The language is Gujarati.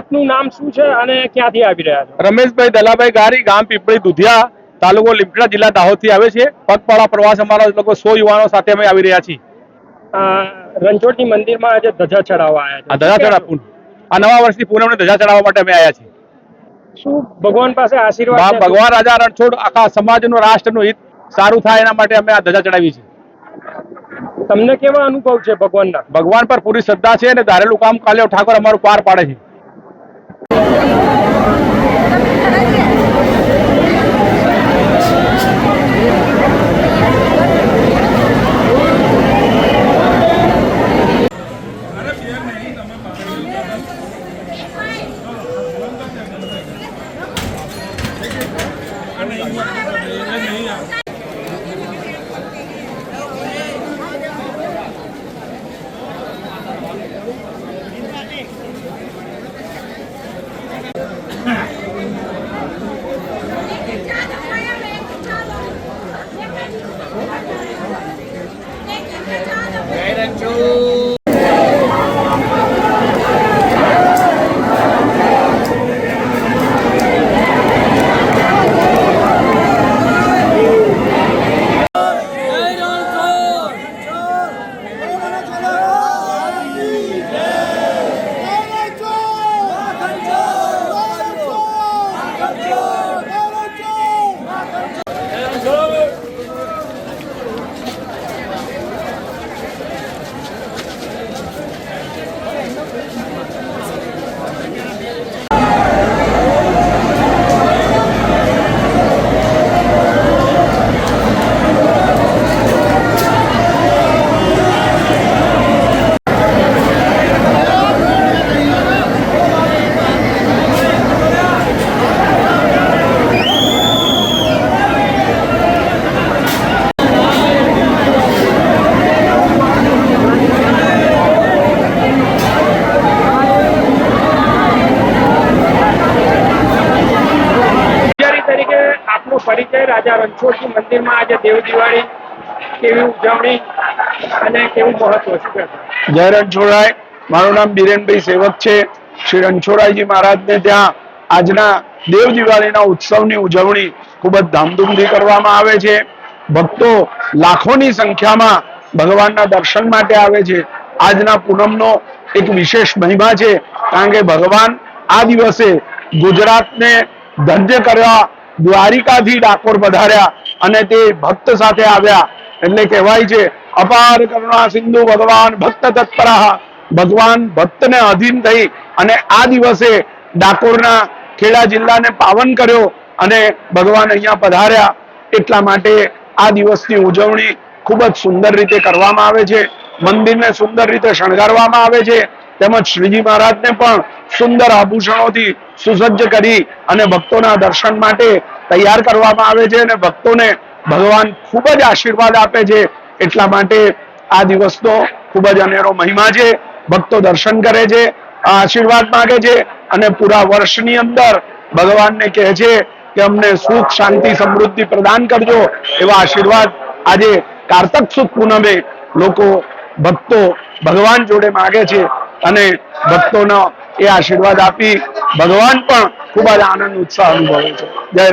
આપનું નામ શું છે અને ક્યાંથી આવી રહ્યા છો? રમેશભાઈ દલાભાઈ ગારી ગામ પીપળી દુધિયા તાલુકો લીમડા જિલ્લા દાહોદથી આવે છે. પગપાળા પ્રવાસ અમારા લોકો સો યુવાનો સાથે અમે આવી રહ્યા છીએ. રણછોડજી મંદિરમાં આજે ધજા ચડાવવા આવ્યા છે. ધજા ચડાવ આ નવા વર્ષની પૂનમને ધજા ચડાવવા માટે અમે આવ્યા છીએ. શું ભગવાન પાસે આશીર્વાદ? ભગવાન રાજા રણછોડ આખા સમાજનું રાષ્ટ્રનું હિત સારું થાય એના માટે અમે આ ધજા ચડાવી છે તમને કેવા અનુભવ છે ભગવાનના? ભગવાન પર પૂરી શ્રદ્ધા છે અને ધારેલું કામ કાલે ઠાકોર અમારું પાર પાડે છે. રાજા રણછોડજી મંદિરમાં આજે દેવ દિવાળી કેવી ઉજવણી અને કેવું મહત્વ છે? જય રણછોડરાય. મારું નામ બિરેનભાઈ સેવક છે. શ્રી રણછોડરાયજી મહારાજને ત્યાં આજના દેવ દિવાળીના ઉત્સવની ઉજવણી ખૂબ જ ધામધૂમથી કરવામાં આવે છે. ભક્તો લાખોની સંખ્યામાં ભગવાનના દર્શન માટે આવે છે. આજના પૂનમનો એક વિશેષ મહિમા છે. કારણ કે ભગવાન આ દિવસે ગુજરાતને ધન્ય કરવા દ્વારિકાથી ડાકોર પધાર્યા અને તે ભક્ત સાથે આવ્યા. એટલે કહેવાય છે, અપાર કરુણા સિંધુ ભગવાન ભક્ત તત્પરા ભગવાન ભક્તને અધીન થઈ અને આ દિવસે ડાકોરના ખેડા જિલ્લાને પાવન કર્યો અને ભગવાન અહીંયા પધાર્યા. એટલા માટે આ દિવસની ઉજવણી ખૂબ જ સુંદર રીતે કરવામાં આવે છે. મંદિરને સુંદર રીતે શણગારવામાં આવે છે. તેમજ શ્રીજી મહારાજને પણ સુંદર આભૂષણોથી સુસજ્જ કરી અને ભક્તોના દર્શન માટે તૈયાર કરવામાં આવે છે અને ભક્તોને ભગવાન ખૂબ જ આશીર્વાદ આપે છે. એટલા માટે આ દિવસનો ખૂબ જ અનેરો મહિમા છે. ભક્તો દર્શન કરે છે આશીર્વાદ માંગે છે અને પૂરા વર્ષની અંદર ભગવાનને કહે છે કે અમને સુખ, શાંતિ, સમૃદ્ધિ પ્રદાન કરજો એવા આશીર્વાદ આજે કારતક સુદ પૂનમે લોકો ભક્તો ભગવાન જોડે માગે છે. અને ભક્તોનો એ આશીર્વાદ આપી ભગવાન પણ ખૂબ જ આનંદ ઉત્સાહ અનુભવે છે. જય